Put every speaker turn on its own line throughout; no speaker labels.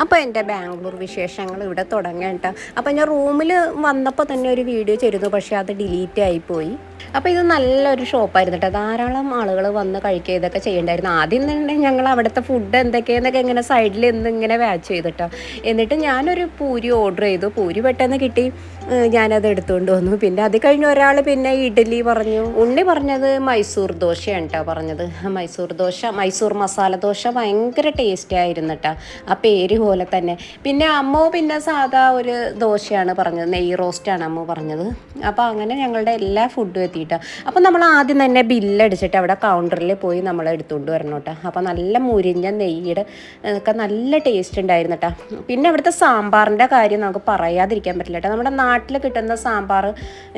അപ്പോൾ എന്റെ ബാംഗ്ലൂർ വിശേഷങ്ങൾ ഇവിടെ തുടങ്ങാം കേട്ടോ. അപ്പോൾ ഞാൻ റൂമിൽ വന്നപ്പോൾ തന്നെ ഒരു വീഡിയോ ചെയ്തിരുന്നു പക്ഷേ അത് ഡിലീറ്റ് ആയിപ്പോയി അപ്പോൾ ഇത് നല്ലൊരു ഷോപ്പായിരുന്നു കേട്ടോ ധാരാളം ആളുകൾ വന്ന് കഴിക്കുക ഇതൊക്കെ ചെയ്യണ്ടായിരുന്നു. ആദ്യം തന്നെ ഞങ്ങൾ അവിടുത്തെ ഫുഡ് എന്തൊക്കെയെന്നൊക്കെ ഇങ്ങനെ സൈഡിൽ നിന്ന് ഇങ്ങനെ വാച്ച് ചെയ്തിട്ടോ എന്നിട്ട് ഞാനൊരു പൂരി ഓർഡർ ചെയ്തു. പൂരി പെട്ടെന്ന് കിട്ടി. ഞാനത് എടുത്തുകൊണ്ട് വന്നു. പിന്നെ അത് കഴിഞ്ഞ് ഒരാൾ പിന്നെ ഇഡ്ഡലി പറഞ്ഞു. ഉണ്ണി പറഞ്ഞത് മൈസൂർ ദോശയാണ് കേട്ടോ പറഞ്ഞത്. മൈസൂർ ദോശ മൈസൂർ മസാല ദോശ ഭയങ്കര ടേസ്റ്റി ആയിരുന്നു കേട്ടോ ആ പേര് പോലെ തന്നെ. പിന്നെ അമ്മ പിന്നെ സാധാ ഒരു ദോശയാണ് പറഞ്ഞത്. നെയ് റോസ്റ്റാണ് അമ്മ പറഞ്ഞത്. അപ്പോൾ അങ്ങനെ ഞങ്ങളുടെ എല്ലാ ഫുഡും എത്തിയിട്ടോ. അപ്പോൾ നമ്മൾ ആദ്യം തന്നെ ബില്ലടിച്ചിട്ട് അവിടെ കൗണ്ടറിൽ പോയി നമ്മൾ എടുത്തുകൊണ്ട് വരണം കേട്ടോ. അപ്പോൾ നല്ല മുരിഞ്ഞ നെയ്യുടെ ഒക്കെ നല്ല ടേസ്റ്റ് ഉണ്ടായിരുന്നു കേട്ടോ. പിന്നെ അവിടുത്തെ സാമ്പാറിന്റെ കാര്യം നമുക്ക് പറയാതിരിക്കാൻ പറ്റില്ല കേട്ടോ. നമ്മുടെ നാട്ടിൽ കിട്ടുന്ന സാമ്പാർ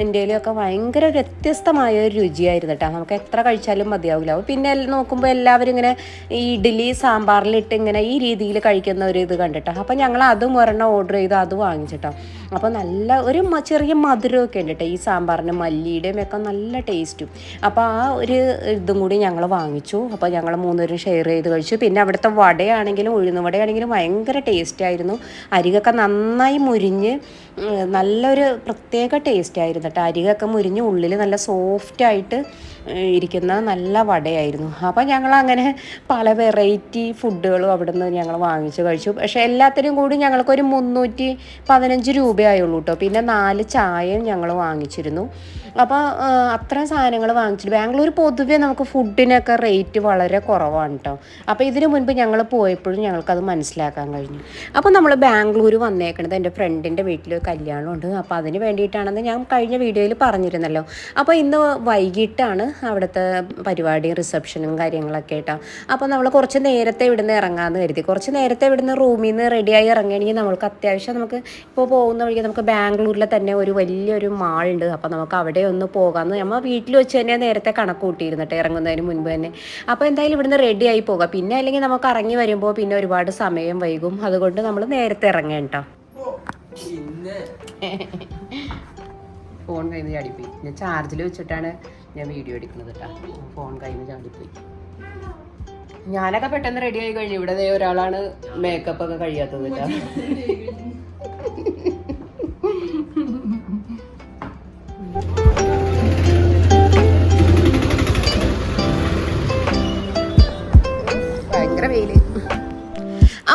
ഇന്ത്യയിലൊക്കെ ഭയങ്കര വ്യത്യസ്തമായ ഒരു രുചിയായിരുന്നു കേട്ടോ. നമുക്ക് എത്ര കഴിച്ചാലും മതിയാവില്ല. പിന്നെ നോക്കുമ്പോൾ എല്ലാവരും ഇങ്ങനെ ഈ ഇഡ്ഡലി സാമ്പാറിലിട്ട് ഇങ്ങനെ ഈ രീതിയിൽ കഴിക്കുന്ന ഒരു ഇത് കണ്ടിട്ടോ. അപ്പോൾ ഞങ്ങൾ അതും ഒരെണ്ണം ഓർഡർ ചെയ്ത് അത് വാങ്ങിച്ചിട്ടോ അപ്പോൾ നല്ല ഒരു ചെറിയ മധുരമൊക്കെ ഉണ്ട് കേട്ടോ ഈ സാമ്പാറിന് മല്ലിയുടെയും ഒക്കെ നല്ല ടേസ്റ്റും അപ്പോൾ ആ ഒരു ഇതും കൂടി ഞങ്ങൾ വാങ്ങിച്ചു. അപ്പോൾ ഞങ്ങൾ മൂന്നുപേരും ഷെയർ ചെയ്ത് കഴിച്ചു. പിന്നെ അവിടുത്തെ വടയാണെങ്കിലും ഉഴുന്ന് വടയാണെങ്കിലും ഭയങ്കര ടേസ്റ്റായിരുന്നു അരികൊക്കെ നന്നായി മുരിഞ്ഞ് നല്ലൊരു പ്രത്യേക ടേസ്റ്റ് ആയിരുന്നു കേട്ടോ അരികൊക്കെ മുരിഞ്ഞ് ഉള്ളിൽ നല്ല സോഫ്റ്റ് ആയിട്ട് ഏഹ്, ഇരിക്കുന്ന നല്ല വടയായിരുന്നു. അപ്പോൾ ഞങ്ങൾ അങ്ങനെ പല വെറൈറ്റി ഫുഡുകളും അവിടെ നിന്ന് ഞങ്ങൾ വാങ്ങിച്ച് കഴിച്ചു. പക്ഷേ എല്ലാത്തിനും കൂടി ഞങ്ങൾക്കൊരു മുന്നൂറ്റി പതിനഞ്ച് രൂപയായുള്ളൂ കേട്ടോ പിന്നെ നാല് ചായയും ഞങ്ങൾ വാങ്ങിച്ചിരുന്നു. അപ്പോൾ അത്രയും സാധനങ്ങൾ വാങ്ങിച്ചിട്ട് ബാംഗ്ലൂർ പൊതുവേ നമുക്ക് ഫുഡിനൊക്കെ റേറ്റ് വളരെ കുറവാണ് കേട്ടോ അപ്പോൾ ഇതിനു മുൻപ് ഞങ്ങൾ പോയപ്പോഴും ഞങ്ങൾക്കത് മനസ്സിലാക്കാൻ കഴിഞ്ഞു. അപ്പോൾ നമ്മൾ ബാംഗ്ലൂർ വന്നേക്കണത് എന്റെ ഫ്രണ്ടിന്റെ വീട്ടിൽ കല്യാണമുണ്ട്. അപ്പോൾ അതിന് വേണ്ടിയിട്ടാണെന്ന് ഞാൻ കഴിഞ്ഞ വീഡിയോയിൽ പറഞ്ഞിരുന്നല്ലോ. അപ്പോൾ ഇന്ന് വൈകിട്ടാണ് അവിടുത്തെ പരിപാടിയും റിസപ്ഷനും കാര്യങ്ങളൊക്കെ കേട്ടോ അപ്പോൾ നമ്മൾ കുറച്ച് നേരത്തെ ഇവിടുന്ന് ഇറങ്ങാമെന്ന് കരുതി. കുറച്ച് നേരത്തെ ഇവിടുന്ന് റൂമിൽ നിന്ന് റെഡിയായി ഇറങ്ങുകയാണെങ്കിൽ നമുക്ക് അത്യാവശ്യം നമുക്ക് ഇപ്പോൾ പോകുന്ന വഴിക്ക് നമുക്ക് ബാംഗ്ലൂരിലെ തന്നെ ഒരു വലിയൊരു മാളുണ്ട് അപ്പോൾ നമുക്ക് അവിടെ ഒന്ന് പോകാമെന്ന്. നമ്മൾ വീട്ടിൽ വെച്ച് തന്നെ നേരത്തെ കണക്ക് കൂട്ടിയിരുന്നിട്ട് ഇറങ്ങുന്നതിന് മുൻപ് തന്നെ. അപ്പോൾ എന്തായാലും ഇവിടുന്ന് റെഡി ആയി പോകാം. പിന്നെ അല്ലെങ്കിൽ നമുക്ക് ഇറങ്ങി വരുമ്പോൾ പിന്നെ ഒരുപാട് സമയം വൈകും. അതുകൊണ്ട് നമ്മൾ നേരത്തെ ഇറങ്ങാം കേട്ടോ. ഫോൺ കയ്യിൽ നിന്ന് ചാടിപ്പോയി. ഞാൻ ചാർജിൽ വെച്ചിട്ടാണ് ഞാൻ വീഡിയോ എടുക്കുന്നത് കേട്ടോ. ഫോൺ കയ്യിൽ നിന്ന് ചാടിപ്പോയി. ഞാനൊക്കെ പെട്ടെന്ന് റെഡി ആയി കഴിഞ്ഞു. ഇവിടെ ഒരാളാണ് മേക്കപ്പ് ഒക്കെ കഴിയാത്തത് കേട്ടോ.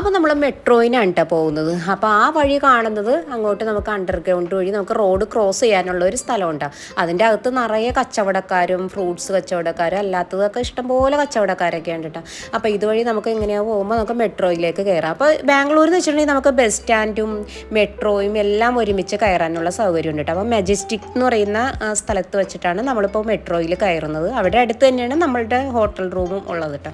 അപ്പോൾ നമ്മൾ മെട്രോയിനാണ് കേട്ടോ പോകുന്നത്. അപ്പോൾ ആ വഴി കാണുന്നത് അങ്ങോട്ട് നമുക്ക് അണ്ടർഗ്രൗണ്ട് വഴി നമുക്ക് റോഡ് ക്രോസ് ചെയ്യാനുള്ള ഒരു സ്ഥലമുണ്ട്. അതിന്റെ അകത്ത് നിറയെ കച്ചവടക്കാരും ഫ്രൂട്ട്സ് കച്ചവടക്കാരും അല്ലാത്തതൊക്കെ ഇഷ്ടംപോലെ കച്ചവടക്കാരൊക്കെ ഉണ്ട് കേട്ടോ അപ്പോൾ ഇതുവഴി നമുക്ക് എങ്ങനെയാണ് പോകുമ്പോൾ നമുക്ക് മെട്രോയിലേക്ക് കയറാം അപ്പോൾ ബാംഗ്ലൂർ എന്ന് വെച്ചിട്ടുണ്ടെങ്കിൽ നമുക്ക് ബസ് സ്റ്റാൻഡും മെട്രോയും എല്ലാം ഒരുമിച്ച് കയറാനുള്ള സൗകര്യം ഉണ്ട് കേട്ടോ അപ്പോൾ മെജസ്റ്റിക് എന്ന് പറയുന്ന സ്ഥലത്ത് വെച്ചിട്ടാണ് നമ്മളിപ്പോൾ മെട്രോയിൽ കയറുന്നത്. അവിടെ അടുത്ത് തന്നെയാണ് നമ്മളുടെ ഹോട്ടൽ റൂമും ഉള്ളത് കേട്ടോ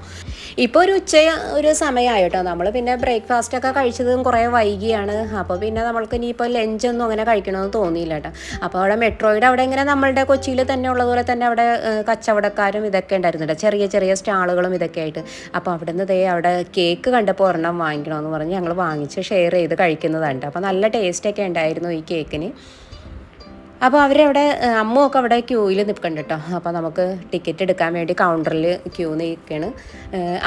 ഇപ്പോൾ ഒരു ഉച്ച ഒരു സമയമായിട്ടോ നമ്മൾ പിന്നെ ബ്രേക്ക്ഫാസ്റ്റ് ഒക്കെ കഴിച്ചതും കുറേ വൈകിയാണ്. അപ്പോൾ പിന്നെ നമ്മൾക്ക് ഇനിയിപ്പോൾ ലഞ്ചൊന്നും അങ്ങനെ കഴിക്കണമെന്ന് തോന്നിയില്ല കേട്ടോ അപ്പോൾ അവിടെ മെട്രോയുടെ അവിടെ ഇങ്ങനെ നമ്മളുടെ കൊച്ചിയിൽ തന്നെ ഉള്ളതുപോലെ തന്നെ അവിടെ കച്ചവടക്കാരും ഇതൊക്കെ ഉണ്ടായിരുന്നു കേട്ടോ ചെറിയ ചെറിയ സ്റ്റാളുകളും ഇതൊക്കെ ആയിട്ട്. അപ്പോൾ അവിടെ നിന്ന് ദേ അവിടെ കേക്ക് കണ്ടപ്പോൾ ഒരെണ്ണം വാങ്ങിക്കണമെന്ന് പറഞ്ഞ് ഞങ്ങൾ വാങ്ങിച്ച് ഷെയർ ചെയ്ത് കഴിക്കുന്നതാണ് അപ്പോൾ നല്ല ടേസ്റ്റൊക്കെ ഉണ്ടായിരുന്നു ഈ കേക്കിന് അപ്പോൾ അവരവിടെ അമ്മയൊക്കെ അവിടെ ക്യൂയിൽ നിൽക്കണ്ട കേട്ടോ അപ്പോൾ നമുക്ക് ടിക്കറ്റ് എടുക്കാൻ വേണ്ടി കൗണ്ടറിൽ ക്യൂ നിൽക്കുകയാണ്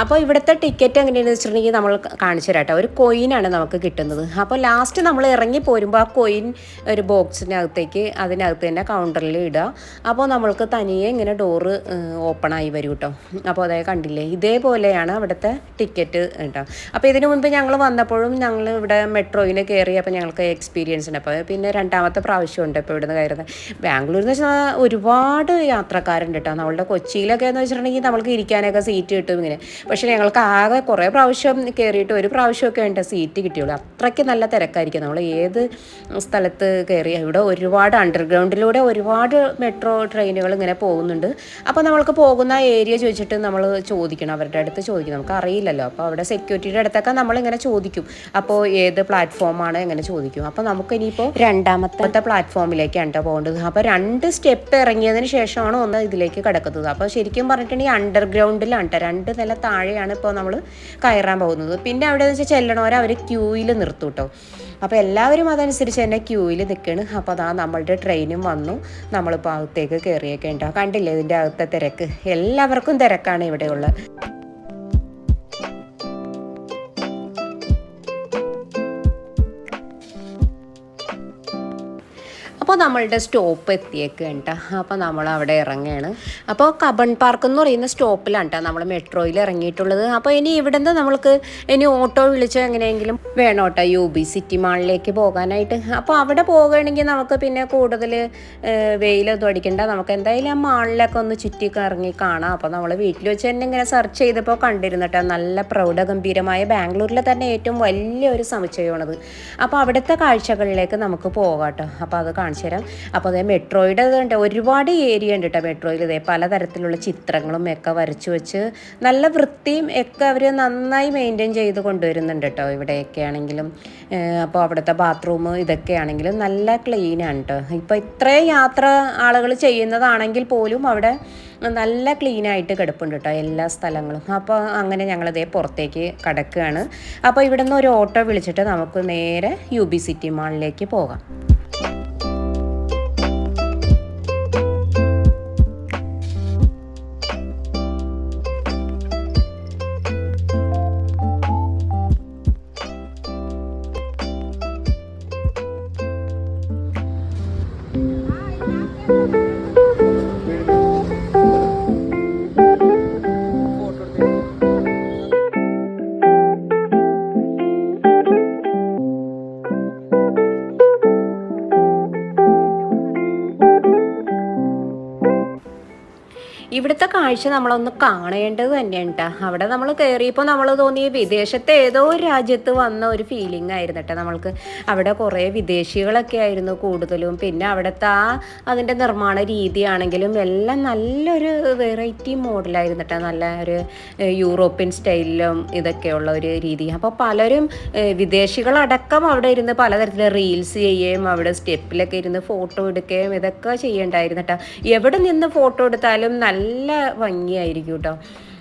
അപ്പോൾ ഇവിടുത്തെ ടിക്കറ്റ് എങ്ങനെയാണെന്ന് വെച്ചിട്ടുണ്ടെങ്കിൽ നമ്മൾ കാണിച്ചു തരാം കേട്ടോ. ഒരു കോയിനാണ് നമുക്ക് കിട്ടുന്നത്. അപ്പോൾ ലാസ്റ്റ് നമ്മൾ ഇറങ്ങി പോരുമ്പോൾ ആ കോയിൻ ഒരു ബോക്സിനകത്തേക്ക് അതിനകത്ത് തന്നെ കൗണ്ടറിൽ ഇടുക. അപ്പോൾ നമ്മൾക്ക് തനിയെ ഇങ്ങനെ ഡോറ് ഓപ്പണായി വരും കേട്ടോ. അപ്പോൾ അതായത് കണ്ടില്ലേ? ഇതേപോലെയാണ് അവിടുത്തെ ടിക്കറ്റ് കേട്ടോ. അപ്പോൾ ഇതിനു മുൻപ് ഞങ്ങൾ വന്നപ്പോഴും ഞങ്ങൾ ഇവിടെ മെട്രോയിൽ കയറി അപ്പോൾ ഞങ്ങൾക്ക് എക്സ്പീരിയൻസ് ഉണ്ട്. അപ്പോൾ പിന്നെ രണ്ടാമത്തെ പ്രാവശ്യമുണ്ട് ഇപ്പോൾ ഇവിടുന്ന് കയറുന്നത് ബാംഗ്ലൂർ എന്ന് വെച്ചാൽ ഒരുപാട് യാത്രക്കാരുണ്ട് കേട്ടോ നമ്മളുടെ കൊച്ചിയിലൊക്കെ എന്ന് വെച്ചിട്ടുണ്ടെങ്കിൽ നമ്മൾക്ക് ഇരിക്കാനൊക്കെ സീറ്റ് കിട്ടും ഇങ്ങനെ. പക്ഷേ ഞങ്ങൾക്ക് ആകെ കുറേ പ്രാവശ്യം കയറിയിട്ട് ഒരു പ്രാവശ്യമൊക്കെ ഉണ്ട് സീറ്റ് കിട്ടിയുള്ളൂ. അത്രയ്ക്ക് നല്ല തിരക്കായിരിക്കും. നമ്മൾ ഏത് സ്ഥലത്ത് കയറി ഇവിടെ ഒരുപാട് അണ്ടർഗ്രൗണ്ടിലൂടെ ഒരുപാട് മെട്രോ ട്രെയിനുകൾ ഇങ്ങനെ പോകുന്നുണ്ട്. അപ്പോൾ നമ്മൾക്ക് പോകുന്ന ഏരിയ ചോദിച്ചിട്ട് നമ്മൾ ചോദിക്കണം. അവരുടെ അടുത്ത് ചോദിക്കണം. നമുക്ക് അറിയില്ലല്ലോ. അപ്പോൾ അവിടെ സെക്യൂരിറ്റിയുടെ അടുത്തൊക്കെ നമ്മളിങ്ങനെ ചോദിക്കും. അപ്പോൾ ഏത് പ്ലാറ്റ്ഫോമാണ് എങ്ങനെ ചോദിക്കും. അപ്പോൾ നമുക്ക് ഇനിയിപ്പോൾ രണ്ടാമത്തെ പ്ലാറ്റ്ഫോമിലേക്കാണ് കേട്ടോ പോകേണ്ടത്. അപ്പോൾ രണ്ട് സ്റ്റെപ്പ് ഇറങ്ങിയതിന് ശേഷമാണ് ഒന്ന് ഇതിലേക്ക് കിടക്കുന്നത്. അപ്പോൾ ശരിക്കും പറഞ്ഞിട്ടുണ്ടെങ്കിൽ അണ്ടർഗ്രൗണ്ടിലാണ് കേട്ടോ രണ്ട് നില താഴെയാണ് ഇപ്പോൾ നമ്മൾ കയറാൻ പോകുന്നത്. പിന്നെ അവിടെ വെച്ച് ചെല്ലണവരെ അവർ ക്യൂയിൽ നിർത്തും കേട്ടോ അപ്പോൾ എല്ലാവരും അതനുസരിച്ച് തന്നെ ക്യൂയിൽ നിൽക്കുകയാണ് അപ്പോൾ അതാ നമ്മളുടെ ട്രെയിനും വന്നു. നമ്മളിപ്പോൾ അകത്തേക്ക് കയറിയൊക്കെ ഉണ്ടോ കണ്ടില്ലേ ഇതിന്റെ അകത്തെ തിരക്ക്? എല്ലാവർക്കും തിരക്കാണ് ഇവിടെയുള്ളത്. അപ്പോൾ നമ്മളുടെ സ്റ്റോപ്പ് എത്തിയേക്കാണ് കേട്ടോ. അപ്പോൾ നമ്മൾ അവിടെ ഇറങ്ങുകയാണ് അപ്പോൾ കബൺ പാർക്ക് എന്ന് പറയുന്ന സ്റ്റോപ്പിലാണ് കേട്ടോ നമ്മൾ മെട്രോയിൽ ഇറങ്ങിയിട്ടുള്ളത്. അപ്പോൾ ഇനി ഇവിടെ നിന്ന് നമ്മൾക്ക് ഇനി ഓട്ടോ വിളിച്ച് എങ്ങനെയെങ്കിലും വേണം കേട്ടോ യു ബി സിറ്റി മാളിലേക്ക് പോകാനായിട്ട്. അപ്പോൾ അവിടെ പോകുകയാണെങ്കിൽ നമുക്ക് പിന്നെ കൂടുതൽ വെയിലൊന്നും അടിക്കണ്ട. നമുക്ക് എന്തായാലും ആ മാളിലൊക്കെ ഒന്ന് ചുറ്റി കറങ്ങി കാണാം. അപ്പോൾ നമ്മൾ വീട്ടിൽ വെച്ച് തന്നെ ഇങ്ങനെ സെർച്ച് ചെയ്തപ്പോൾ കണ്ടിരുന്നിട്ടോ നല്ല പ്രൗഢഗംഭീരമായ ബാംഗ്ലൂരിലെ തന്നെ ഏറ്റവും വലിയൊരു സമുച്ചയമാണത്. അപ്പോൾ അവിടുത്തെ കാഴ്ചകളിലേക്ക് നമുക്ക് പോകാം കേട്ടോ. അപ്പോൾ അത് കാണിച്ചു തരാം. അപ്പോൾ അതേ മെട്രോയുടെ ഇതുണ്ട് ഒരുപാട് ഏരിയ ഉണ്ട് കേട്ടോ മെട്രോയിൽ. ഇതേ പലതരത്തിലുള്ള ചിത്രങ്ങളും ഒക്കെ വരച്ചു വെച്ച് നല്ല വൃത്തിയും ഒക്കെ അവർ നന്നായി മെയിന്റെയിൻ ചെയ്ത് കൊണ്ടുവരുന്നുണ്ട് കേട്ടോ ഇവിടെയൊക്കെ ആണെങ്കിലും. അപ്പോൾ അവിടുത്തെ ബാത്റൂം ഇതൊക്കെ ആണെങ്കിലും നല്ല ക്ലീനാണ് കേട്ടോ. ഇപ്പോൾ ഇത്രയും യാത്ര ആളുകൾ ചെയ്യുന്നതാണെങ്കിൽ പോലും അവിടെ നല്ല ക്ലീൻ ആയിട്ട് കിടപ്പുണ്ട് കേട്ടോ എല്ലാ സ്ഥലങ്ങളും. അപ്പോൾ അങ്ങനെ ഞങ്ങളിതേ പുറത്തേക്ക് കിടക്കുകയാണ്. അപ്പോൾ ഇവിടെ നിന്ന് ഒരു ഓട്ടോ വിളിച്ചിട്ട് നമുക്ക് നേരെ യു ബി സിറ്റി മാളിലേക്ക് പോകാം. ഇവിടുത്തെ കാഴ്ച നമ്മളൊന്ന് കാണേണ്ടത് തന്നെയാണ് കേട്ടോ അവിടെ നമ്മൾ കയറിയപ്പോൾ നമ്മൾ തോന്നി വിദേശത്തെ ഏതോ ഒരു രാജ്യത്ത് വന്ന ഒരു ഫീലിംഗ് ആയിരുന്നു കേട്ടോ നമ്മൾക്ക് അവിടെ കുറേ വിദേശികളൊക്കെ ആയിരുന്നു കൂടുതലും. പിന്നെ അവിടുത്തെ ആ അതിന്റെ നിർമ്മാണ രീതിയാണെങ്കിലും എല്ലാം നല്ലൊരു വെറൈറ്റി മോഡലായിരുന്നു കേട്ടോ നല്ല ഒരു യൂറോപ്യൻ സ്റ്റൈലിലും ഇതൊക്കെയുള്ള ഒരു രീതി. അപ്പോൾ പലരും വിദേശികളടക്കം അവിടെ ഇരുന്ന് പലതരത്തിൽ റീൽസ് ചെയ്യുകയും അവിടെ സ്റ്റെപ്പിലൊക്കെ ഇരുന്ന് ഫോട്ടോ എടുക്കുകയും ഇതൊക്കെ ചെയ്യണ്ടായിരുന്നു കേട്ടോ എവിടെ നിന്ന് ഫോട്ടോ എടുത്താലും നല്ല നല്ല ഭംഗിയായിരിക്കും കേട്ടോ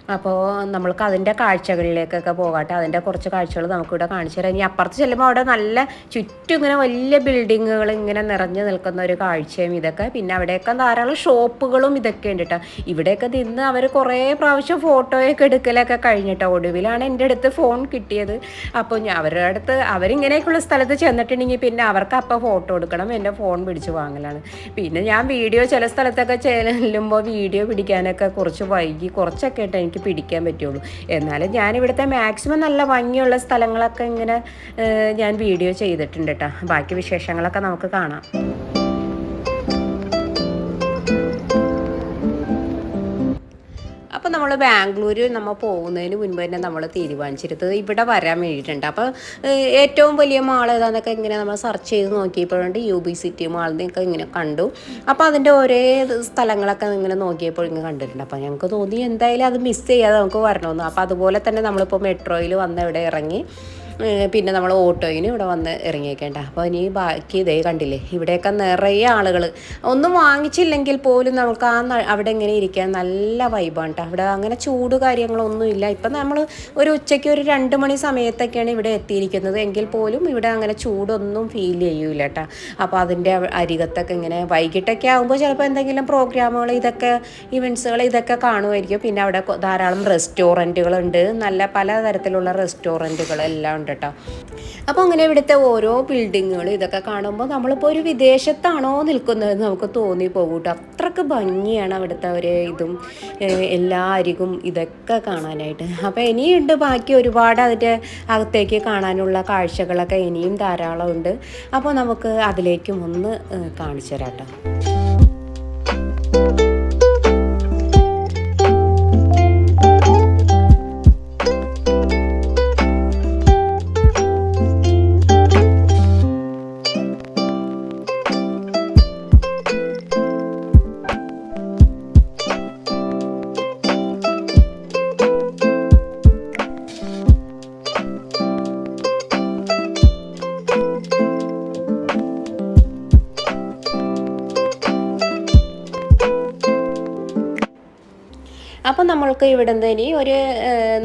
അപ്പോൾ നമ്മൾക്ക് അതിന്റെ കാഴ്ചകളിലേക്കൊക്കെ പോകട്ടെ. അതിന്റെ കുറച്ച് കാഴ്ചകൾ നമുക്കിവിടെ കാണിച്ചു തരാം. ഇനി അപ്പുറത്ത് ചെല്ലുമ്പോൾ അവിടെ നല്ല ചുറ്റും ഇങ്ങനെ വലിയ ബിൽഡിങ്ങുകൾ ഇങ്ങനെ നിറഞ്ഞു നിൽക്കുന്ന ഒരു കാഴ്ചയും ഇതൊക്കെ. പിന്നെ അവിടെയൊക്കെ ധാരാളം ഷോപ്പുകളും ഇതൊക്കെ ഉണ്ട് കേട്ടോ ഇവിടെയൊക്കെ നിന്ന് അവർ കുറേ പ്രാവശ്യം ഫോട്ടോയൊക്കെ എടുക്കലൊക്കെ കഴിഞ്ഞിട്ടോ. ഒടുവിലാണ് എന്റെ അടുത്ത് ഫോൺ കിട്ടിയത്. അപ്പോൾ ഞാൻ അവരുടെ അടുത്ത് അവരിങ്ങനെയൊക്കെയുള്ള സ്ഥലത്ത് ചെന്നിട്ടുണ്ടെങ്കിൽ പിന്നെ അവർക്ക് അപ്പോൾ ഫോട്ടോ എടുക്കണം. എന്റെ ഫോൺ പിടിച്ച് വാങ്ങലാണ്. പിന്നെ ഞാൻ വീഡിയോ ചില സ്ഥലത്തൊക്കെ ചെല്ലുമ്പോൾ വീഡിയോ പിടിക്കാനൊക്കെ കുറച്ച് വൈകി കുറച്ചൊക്കെ ആയിട്ട് എനിക്ക് പിടിക്കാൻ പറ്റുള്ളൂ. എന്നാലും ഞാൻ ഇവിടുത്തെ മാക്സിമം നല്ല ഭംഗിയുള്ള സ്ഥലങ്ങളൊക്കെ ഇങ്ങനെ ഞാൻ വീഡിയോ ചെയ്തിട്ടുണ്ട് കേട്ടോ ബാക്കി വിശേഷങ്ങളൊക്കെ നമുക്ക് കാണാം. അപ്പോൾ നമ്മൾ ബാംഗ്ലൂർ നമ്മൾ പോകുന്നതിന് മുൻപ് തന്നെ നമ്മൾ തീരുമാനിച്ചിരുന്നത് ഇവിടെ വരാൻ വേണ്ടിയിട്ടുണ്ട്. അപ്പോൾ ഏറ്റവും വലിയ മാൾ ഏതാന്നൊക്കെ ഇങ്ങനെ നമ്മൾ സെർച്ച് ചെയ്ത് നോക്കിയപ്പോഴുണ്ട് യു ബി സിറ്റി മാളിനെയൊക്കെ ഇങ്ങനെ കണ്ടു. അപ്പോൾ അതിന്റെ ഒരേ സ്ഥലങ്ങളൊക്കെ ഇങ്ങനെ നോക്കിയപ്പോൾ ഇങ്ങനെ കണ്ടിട്ടുണ്ട്. അപ്പോൾ ഞങ്ങൾക്ക് തോന്നി എന്തായാലും അത് മിസ് ചെയ്യാതെ നമുക്ക് വരണമെന്ന്. അപ്പോൾ അതുപോലെ തന്നെ നമ്മളിപ്പോൾ മെട്രോയിൽ വന്ന് ഇവിടെ ഇറങ്ങി. പിന്നെ നമ്മൾ ഓട്ടോയിന് ഇവിടെ വന്ന് ഇറങ്ങിയേക്കേണ്ട. അപ്പോൾ ഇനി ബാക്കി ഇതേ കണ്ടില്ലേ ഇവിടെയൊക്കെ നിറയെ ആളുകൾ ഒന്നും വാങ്ങിച്ചില്ലെങ്കിൽ പോലും നമുക്ക് ആ അവിടെ ഇങ്ങനെ ഇരിക്കാൻ നല്ല വൈബാണ് കേട്ടോ അവിടെ അങ്ങനെ ചൂട് കാര്യങ്ങളൊന്നും ഇല്ല. ഇപ്പം നമ്മൾ ഒരു ഉച്ചയ്ക്ക് ഒരു രണ്ട് മണി സമയത്തൊക്കെയാണ് ഇവിടെ എത്തിയിരിക്കുന്നത്. എങ്കിൽ പോലും ഇവിടെ അങ്ങനെ ചൂടൊന്നും ഫീൽ ചെയ്യൂല കേട്ടോ അപ്പോൾ അതിന്റെ അരികത്തൊക്കെ ഇങ്ങനെ വൈകിട്ടൊക്കെ ആകുമ്പോൾ ചിലപ്പോൾ എന്തെങ്കിലും പ്രോഗ്രാമുകൾ ഇതൊക്കെ ഇവൻസുകൾ ഇതൊക്കെ കാണുമായിരിക്കും. പിന്നെ അവിടെ ധാരാളം റെസ്റ്റോറന്റുകളുണ്ട് നല്ല പലതരത്തിലുള്ള റെസ്റ്റോറന്റുകൾ ഉണ്ട് കേട്ടോ. അപ്പോൾ അങ്ങനെ ഇവിടുത്തെ ഓരോ ബിൽഡിങ്ങുകൾ ഇതൊക്കെ കാണുമ്പോൾ നമ്മളിപ്പോൾ ഒരു വിദേശത്താണോ നിൽക്കുന്നത് നമുക്ക് തോന്നി പോകും അത്രയ്ക്ക് ഭംഗിയാണ് അവിടുത്തെ ഒരു ഇതും എല്ലാ അരികും ഇതൊക്കെ കാണാനായിട്ട്. അപ്പോൾ ഇനിയുണ്ട് ബാക്കി ഒരുപാട് അതിന്റെ അകത്തേക്ക് കാണാനുള്ള കാഴ്ചകളൊക്കെ ഇനിയും ധാരാളം ഉണ്ട് അപ്പോൾ നമുക്ക് അതിലേക്കും ഒന്ന് കാണിച്ചു തരാം കേട്ടോ. നമ്മൾക്ക് നിന്ന് ഇനി ഒരു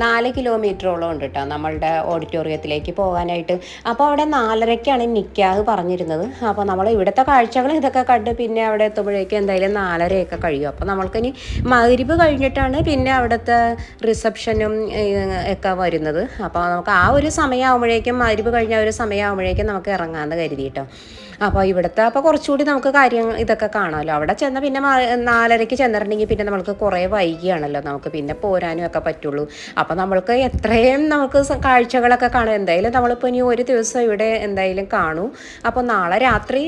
നാല് കിലോമീറ്ററോളം ഉണ്ട് കേട്ടോ നമ്മളുടെ ഓഡിറ്റോറിയത്തിലേക്ക് പോകാനായിട്ട്. അപ്പോൾ അവിടെ നാലരയ്ക്കാണ് നിക്കാഹ് പറഞ്ഞിരുന്നത്. അപ്പോൾ നമ്മൾ ഇവിടുത്തെ കാഴ്ചകൾ ഇതൊക്കെ കണ്ട് പിന്നെ അവിടെ എത്തുമ്പോഴേക്ക് എന്തായാലും നാലരയൊക്കെ കഴിയും. അപ്പോൾ നമ്മൾക്കിനി മഗ്രിബ് കഴിഞ്ഞിട്ടാണ് പിന്നെ അവിടുത്തെ റിസപ്ഷനും ഒക്കെ വരുന്നത്. അപ്പോൾ നമുക്ക് ആ ഒരു സമയമാകുമ്പോഴേക്കും മഗ്രിബ് കഴിഞ്ഞ ഒരു സമയമാകുമ്പോഴേക്കും നമുക്ക് ഇറങ്ങാമെന്ന് കരുതി കേട്ടോ അപ്പോൾ ഇവിടുത്തെ അപ്പോൾ കുറച്ചുകൂടി നമുക്ക് കാര്യങ്ങൾ ഇതൊക്കെ കാണാമല്ലോ അവിടെ ചെന്ന പിന്നെ നാലരയ്ക്ക് ചെന്നിട്ടുണ്ടെങ്കിൽ പിന്നെ നമുക്ക് കുറേ വൈകിയാണല്ലോ നമുക്ക് പിന്നെ പോരാനും ഒക്കെ പറ്റുള്ളൂ. അപ്പോൾ നമ്മൾക്ക് എത്രയും നമുക്ക് കാഴ്ചകളൊക്കെ കാണാം. എന്തായാലും നമ്മളിപ്പോൾ ഇനി ഒരു ദിവസം ഇവിടെ എന്തായാലും കാണൂ. അപ്പോൾ നാളെ രാത്രി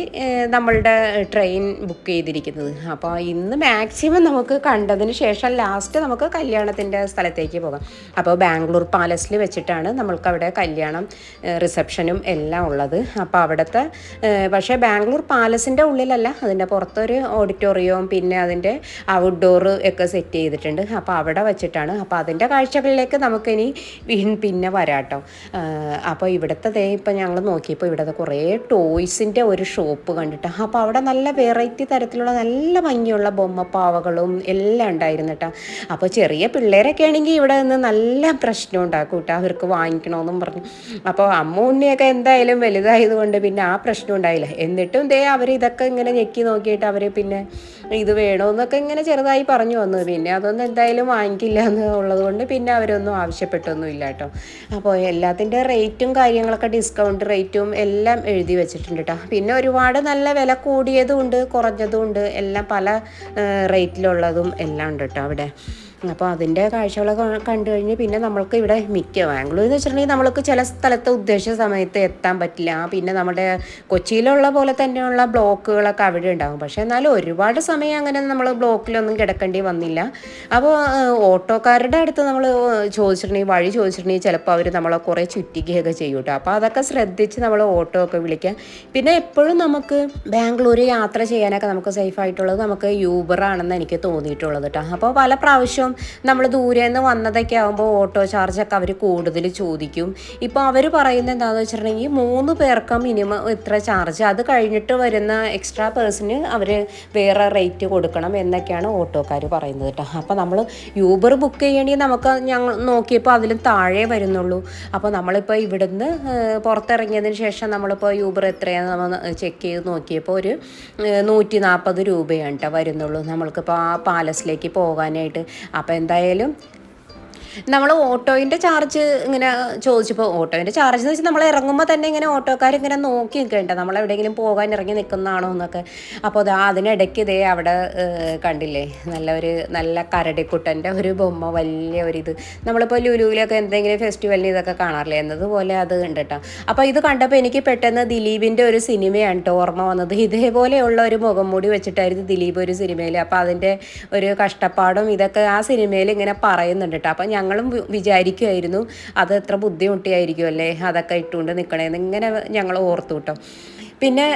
നമ്മളുടെ ട്രെയിൻ ബുക്ക് ചെയ്തിരിക്കുന്നത്. അപ്പോൾ ഇന്ന് മാക്സിമം നമുക്ക് കണ്ടതിന് ശേഷം ലാസ്റ്റ് നമുക്ക് കല്യാണത്തിന്റെ സ്ഥലത്തേക്ക് പോകാം. അപ്പോൾ ബാംഗ്ലൂർ പാലസിൽ വെച്ചിട്ടാണ് നമ്മൾക്ക് അവിടെ കല്യാണം റിസപ്ഷനും എല്ലാം ഉള്ളത്. അപ്പോൾ അവിടുത്തെ പക്ഷേ ബാംഗ്ലൂർ പാലസിന്റെ ഉള്ളിലല്ല. അതിന്റെ പുറത്തൊരു ഓഡിറ്റോറിയവും പിന്നെ അതിന്റെ ഔട്ട്ഡോർ ഒക്കെ സെറ്റ് ചെയ്തിട്ടുണ്ട്. അപ്പോൾ അവിടെ വെച്ചിട്ടാണ്. അപ്പോൾ അതിന്റെ കാഴ്ചകളിലേക്ക് നമുക്കിനി പിന്നെ വരാട്ടോ. അപ്പോൾ ഇവിടുത്തെ ദേ ഇപ്പോൾ ഞങ്ങൾ നോക്കിയപ്പോൾ ഇവിടുത്തെ കുറേ ടോയ്സിന്റെ ഒരു ഷോപ്പ് കണ്ടിട്ട്. അപ്പോൾ അവിടെ നല്ല വെറൈറ്റി തരത്തിലുള്ള നല്ല ഭംഗിയുള്ള ബൊമ്മപ്പാവകളും എല്ലാം ഉണ്ടായിരുന്നു കേട്ടോ. അപ്പോൾ ചെറിയ പിള്ളേരൊക്കെ ആണെങ്കിൽ ഇവിടെ നിന്ന് നല്ല പ്രശ്നം ഉണ്ടാക്കും കേട്ടോ. അവർക്ക് വാങ്ങിക്കണമെന്നും പറഞ്ഞു. അപ്പോൾ അമ്മ ഉണ്ണിയൊക്കെ എന്തായാലും വലുതായതുകൊണ്ട് പിന്നെ ആ പ്രശ്നം ഉണ്ടായില്ല. എന്നിട്ടും ദേ അവർ ഇതൊക്കെ ഇങ്ങനെ ഞെക്കി നോക്കിയിട്ട് അവർ പിന്നെ ഇത് വേണമെന്നൊക്കെ ഇങ്ങനെ ചെറുതായി പറഞ്ഞു വന്നു. പിന്നെ അതൊന്നും എന്തായാലും വാങ്ങിക്കില്ല എന്നുള്ളത് കൊണ്ട് പിന്നെ അവരൊന്നും ആവശ്യപ്പെട്ടൊന്നും ഇല്ല കേട്ടോ. അപ്പോൾ എല്ലാത്തിന്റെ റേറ്റും കാര്യങ്ങളൊക്കെ ഡിസ്കൗണ്ട് റേറ്റും എല്ലാം എഴുതി വെച്ചിട്ടുണ്ട് കേട്ടോ. പിന്നെ ഒരുപാട് നല്ല വില കൂടിയതും ഉണ്ട് കുറഞ്ഞതും ഉണ്ട്. എല്ലാം പല റേറ്റിലുള്ളതും എല്ലാം ഉണ്ട് കേട്ടോ അവിടെ. അപ്പോൾ അതിന്റെ കാഴ്ചകളൊക്കെ കണ്ടു കഴിഞ്ഞ് പിന്നെ നമ്മൾക്ക് ഇവിടെ മിക്ക ബാംഗ്ലൂർ എന്ന് വെച്ചിട്ടുണ്ടെങ്കിൽ നമ്മൾക്ക് ചില സ്ഥലത്ത് ഉദ്ദേശിച്ച സമയത്ത് എത്താൻ പറ്റില്ല. പിന്നെ നമ്മുടെ കൊച്ചിയിലുള്ള പോലെ തന്നെയുള്ള ബ്ലോക്കുകളൊക്കെ അവിടെ ഉണ്ടാകും പക്ഷേ എന്നാലും ഒരുപാട് സമയം അങ്ങനെ നമ്മൾ ബ്ലോക്കിലൊന്നും കിടക്കേണ്ടി വന്നില്ല. അപ്പോൾ ഓട്ടോക്കാരുടെ അടുത്ത് നമ്മൾ ചോദിച്ചിട്ടുണ്ടെങ്കിൽ വഴി ചോദിച്ചിട്ടുണ്ടെങ്കിൽ ചിലപ്പോൾ അവർ നമ്മളെ കുറേ ചുറ്റിക്കുകയൊക്കെ ചെയ്യും കേട്ടോ. അപ്പോൾ അതൊക്കെ ശ്രദ്ധിച്ച് നമ്മൾ ഓട്ടോ ഒക്കെ വിളിക്കാം. പിന്നെ എപ്പോഴും നമുക്ക് ബാംഗ്ലൂർ യാത്ര ചെയ്യാനൊക്കെ നമുക്ക് സേഫ് ആയിട്ടുള്ളത് നമുക്ക് യൂബർ ആണെന്ന് എനിക്ക് തോന്നിയിട്ടുള്ളത് കേട്ടോ. അപ്പോൾ പല പ്രാവശ്യവും നമ്മൾ ദൂരെ നിന്ന് വന്നതൊക്കെ ആകുമ്പോൾ ഓട്ടോ ചാർജൊക്കെ അവർ കൂടുതൽ ചോദിക്കും. ഇപ്പോൾ അവർ പറയുന്നത് എന്താണെന്ന് വെച്ചിട്ടുണ്ടെങ്കിൽ മൂന്ന് പേർക്ക് മിനിമം ഇത്ര ചാർജ് അത് കഴിഞ്ഞിട്ട് വരുന്ന എക്സ്ട്രാ പേഴ്സന് അവർ വേറെ റേറ്റ് കൊടുക്കണം എന്നൊക്കെയാണ് ഓട്ടോക്കാർ പറയുന്നത് കേട്ടോ. അപ്പോൾ നമ്മൾ യൂബർ ബുക്ക് ചെയ്യണമെങ്കിൽ നമുക്ക് ഞങ്ങൾ നോക്കിയപ്പോൾ അതിലും താഴെ വരുന്നുള്ളൂ. അപ്പോൾ നമ്മളിപ്പോൾ ഇവിടുന്ന് പുറത്തിറങ്ങിയതിന് ശേഷം നമ്മളിപ്പോൾ യൂബർ എത്രയാണെന്ന് നമ്മൾ ചെക്ക് ചെയ്ത് നോക്കിയപ്പോൾ ഒരു നൂറ്റി നാൽപ്പത് രൂപയാണ് കേട്ടോ വരുന്നുള്ളൂ. നമ്മൾക്കിപ്പോൾ ആ പാലസിലേക്ക് പോകാനായിട്ട്. അപ്പോൾ എന്തായാലും നമ്മൾ ഓട്ടോയിന്റെ ചാർജ് ഇങ്ങനെ ചോദിച്ചപ്പോൾ ഓട്ടോയിന്റെ ചാർജ് എന്ന് വെച്ചാൽ നമ്മൾ ഇറങ്ങുമ്പോൾ തന്നെ ഇങ്ങനെ ഓട്ടോക്കാർ ഇങ്ങനെ നോക്കി നിൽക്കേണ്ട നമ്മൾ എവിടെയെങ്കിലും പോകാൻ ഇറങ്ങി നിൽക്കുന്നതാണോ എന്നൊക്കെ. അപ്പോൾ അത് അതിനിടയ്ക്ക് ഇതേ അവിടെ കണ്ടില്ലേ? നല്ല ഒരു നല്ല കരടിക്കുട്ടന്റെ ഒരു ബൊമ്മ വലിയ ഒരു ഇത്. നമ്മളിപ്പോൾ ലുലുവിലൊക്കെ എന്തെങ്കിലും ഫെസ്റ്റിവലിന് ഇതൊക്കെ കാണാറില്ലേ? എന്നതുപോലെ അത് ഉണ്ട് കേട്ടോ അപ്പോൾ ഇത് കണ്ടപ്പോൾ എനിക്ക് പെട്ടെന്ന് ദിലീപിന്റെ ഒരു സിനിമയാണ് കേട്ടോ ഓർമ്മ വന്നത്. ഇതേപോലെയുള്ള ഒരു മുഖം മൂടി വെച്ചിട്ടായിരുന്നു ദിലീപ് ഒരു സിനിമയിൽ അപ്പോൾ അതിന്റെ ഒരു കഷ്ടപ്പാടും ഇതൊക്കെ ആ സിനിമയിൽ ഇങ്ങനെ പറയുന്നുണ്ട് കേട്ടോ അപ്പോൾ ഞങ്ങളും വിചാരിക്കുമായിരുന്നു അത് എത്ര ബുദ്ധിമുട്ടിയായിരിക്കും അല്ലേ അതൊക്കെ ഇട്ടുകൊണ്ട് നിൽക്കണേന്ന് ഇങ്ങനെ ഞങ്ങൾ ഓർത്തു കേട്ടോ. പിന്നെ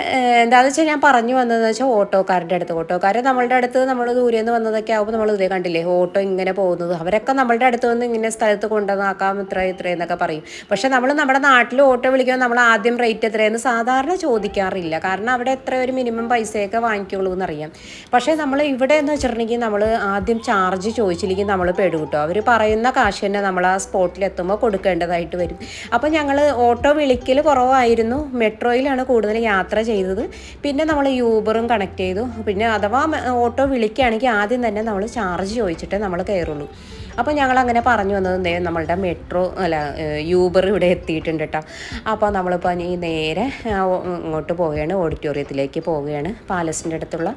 എന്താണെന്ന് വെച്ചാൽ ഞാൻ പറഞ്ഞു വന്നതെന്ന് വെച്ചാൽ ഓട്ടോക്കാരുടെ അടുത്ത്. ഓട്ടോക്കാരെ നമ്മളുടെ അടുത്ത് നമ്മൾ ദൂരെ നിന്ന് വന്നതൊക്കെ ആകുമ്പോൾ നമ്മൾ ഇതേ കണ്ടില്ലേ ഓട്ടോ ഇങ്ങനെ പോകുന്നത്. അവരൊക്കെ നമ്മളുടെ അടുത്ത് വന്ന് ഇങ്ങനെ സ്ഥലത്ത് കൊണ്ടുവന്നാക്കാം ഇത്ര ഇത്ര എന്നൊക്കെ പറയും. പക്ഷേ നമ്മൾ നമ്മുടെ നാട്ടിൽ ഓട്ടോ വിളിക്കുമ്പോൾ നമ്മൾ ആദ്യം റേറ്റ് എത്രയെന്ന് സാധാരണ ചോദിക്കാറില്ല. കാരണം അവിടെ എത്ര ഒരു മിനിമം പൈസയൊക്കെ വാങ്ങിക്കുള്ളൂ എന്നറിയാം പക്ഷേ നമ്മൾ ഇവിടെ എന്ന് വെച്ചിട്ടുണ്ടെങ്കിൽ നമ്മൾ ആദ്യം ചാർജ് ചോദിച്ചില്ലെങ്കിൽ നമ്മൾ പെടും കേട്ടോ അവർ പറയുന്ന കാശ് തന്നെ നമ്മൾ ആ സ്പോട്ടിൽ എത്തുമ്പോൾ കൊടുക്കേണ്ടതായിട്ട് വരും. അപ്പോൾ ഞങ്ങൾ ഓട്ടോ വിളിക്കൽ കുറവായിരുന്നു. മെട്രോയിലാണ് കൂടുതൽ യാത്ര ചെയ്തത്. പിന്നെ നമ്മൾ യൂബറും കണക്ട് ചെയ്തു. പിന്നെ അഥവാ ഓട്ടോ വിളിക്കുകയാണെങ്കിൽ ആദ്യം തന്നെ നമ്മൾ ചാർജ് ചോദിച്ചിട്ടേ നമ്മൾ കയറുള്ളൂ. അപ്പോൾ ഞങ്ങൾ അങ്ങനെ പറഞ്ഞു വന്നത് നമ്മളുടെ മെട്രോ അല്ല യൂബർ ഇവിടെ എത്തിയിട്ടുണ്ട് കേട്ടോ അപ്പോൾ നമ്മളിപ്പോൾ ഇനി നേരെ ഇങ്ങോട്ട് പോവുകയാണ് ഓഡിറ്റോറിയത്തിലേക്ക് പോവുകയാണ് പാലസിന്റെ അടുത്തുള്ള.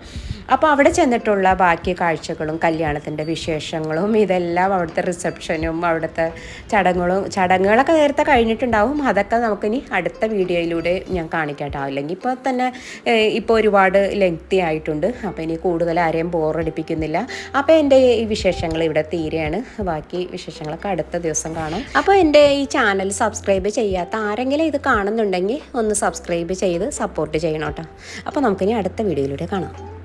അപ്പോൾ അവിടെ ചെന്നിട്ടുള്ള ബാക്കി കാഴ്ചകളും കല്യാണത്തിന്റെ വിശേഷങ്ങളും ഇതെല്ലാം അവിടുത്തെ റിസപ്ഷനും അവിടുത്തെ ചടങ്ങുകളും ചടങ്ങുകളൊക്കെ നേരത്തെ കഴിഞ്ഞിട്ടുണ്ടാവും. അതൊക്കെ നമുക്കിനി അടുത്ത വീഡിയോയിലൂടെ ഞാൻ കാണിക്കാം കേട്ടോ അല്ലെങ്കിൽ ഇപ്പോൾ തന്നെ ഇപ്പോൾ ഒരുപാട് ലെങ്തി ആയിട്ടുണ്ട്. അപ്പോൾ ഇനി കൂടുതൽ ആരെയും ബോറടിപ്പിക്കുന്നില്ല അപ്പോൾ എന്റെ ഈ വിശേഷങ്ങൾ ഇവിടെ തീരെയാണ്. ബാക്കി വിശേഷങ്ങളൊക്കെ അടുത്ത ദിവസം കാണും. അപ്പോൾ എന്റെ ഈ ചാനൽ സബ്സ്ക്രൈബ് ചെയ്യാത്ത ആരെങ്കിലും ഇത് കാണുന്നുണ്ടെങ്കിൽ ഒന്ന് സബ്സ്ക്രൈബ് ചെയ്ത് സപ്പോർട്ട് ചെയ്യണം കേട്ടോ. അപ്പോൾ നമുക്കിനി അടുത്ത വീഡിയോയിലൂടെ കാണാം.